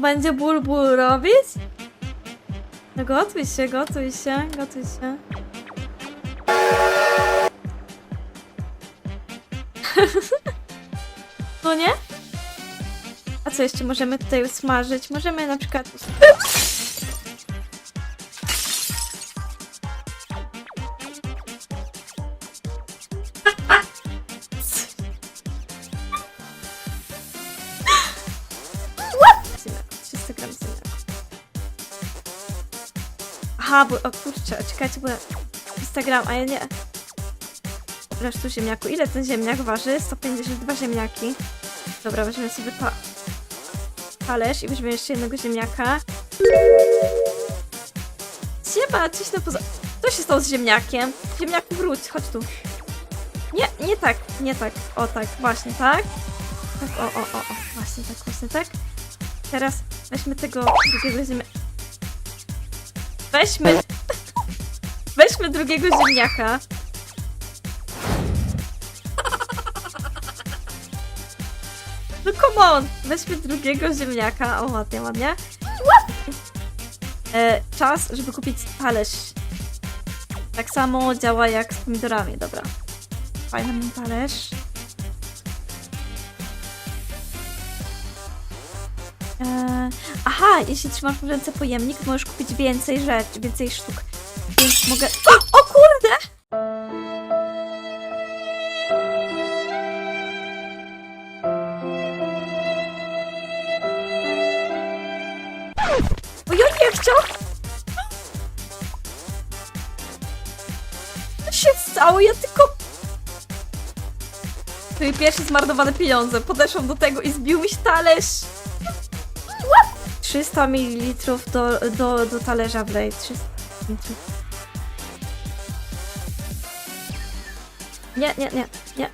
będzie ból ból robić? No gotuj się, gotuj się, gotuj się. No nie? A co jeszcze możemy tutaj usmażyć? Możemy na przykład... Aha, bo, o kurczę, czekajcie, bo ja- 300 gram, a ja nie... Resztu ziemniaku. Ile ten ziemniak waży? 152 ziemniaki. Dobra, weźmiemy sobie ta... talerz i weźmiemy jeszcze jednego ziemniaka. Siema, coś na poza... Co się stało z ziemniakiem? Ziemniaku, wróć, chodź tu. Nie, nie tak, nie tak. O tak, właśnie tak. Tak, o, o, o, o. Właśnie tak, właśnie tak. Teraz weźmy tego drugiego ziemniaka. Weźmy... Weźmy drugiego ziemniaka. No come on! Weźmy drugiego ziemniaka. O, ładnie, ładnie. E, czas, żeby kupić talerz. Tak samo działa jak z pomidorami, dobra. Fajny talerz. E, aha, jeśli trzymasz w ręce pojemnik, możesz kupić więcej rzeczy, więcej sztuk. Więc mogę... O, o kurde! Ojoj, jak chciał! Co się stało? Ja tylko... Jej pierwsze zmarnowane pieniądze. Podeszłam do tego i zbił mi się talerz. What? 300 ml do, do, do talerza wlej. 300 ml. Nie, nie, nie, nie.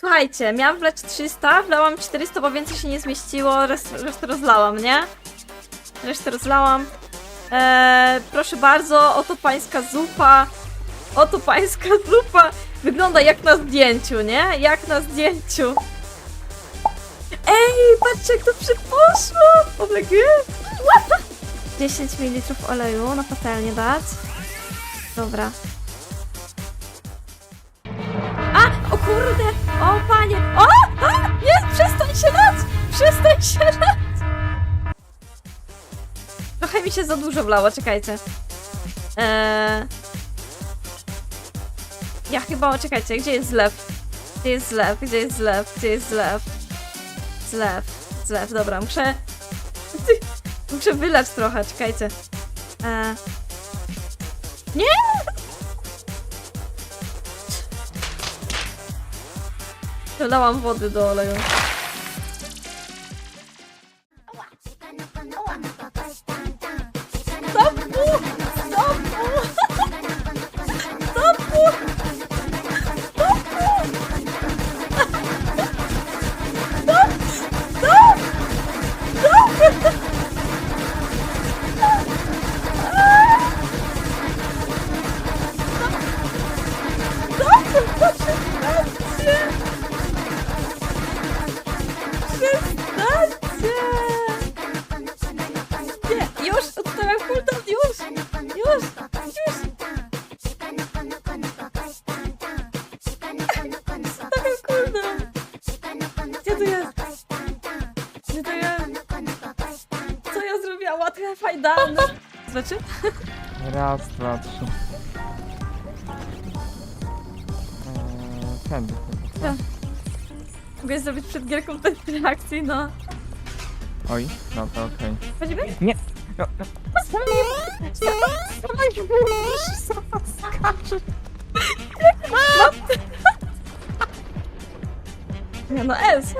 Słuchajcie, miałam wleć 300, wlałam 400, bo więcej się nie zmieściło, resztę rozlałam, nie? Resztę rozlałam. Eee, proszę bardzo, oto pańska zupa. Oto pańska zupa. Wygląda jak na zdjęciu, nie? Jak na zdjęciu. Ej, patrzcie jak to przyposzło! Oblegy! 10 ml oleju na patelnię dać. Dobra. A! O kurde! O panie! O! A! Nie! Przestań się lać! Przestań się lać! Trochę mi się za dużo wlało, czekajcie. Eee... Ja chyba, czekajcie, gdzie jest zlew? Gdzie jest zlew? Gdzie jest zlew? Gdzie jest zlew? Zlew. Zlew, dobra, muszę... Muszę wylać trochę, czekajcie. Eee... Nie! Dolałam wody do oleju. Znaczy? Raz, dwa, trzy. Eee, tędy chyba. Mogę zrobić przed gierką test reakcji, no. Oj, dobra, okej. Chodzimy? Nie! No, no. Nie, no S.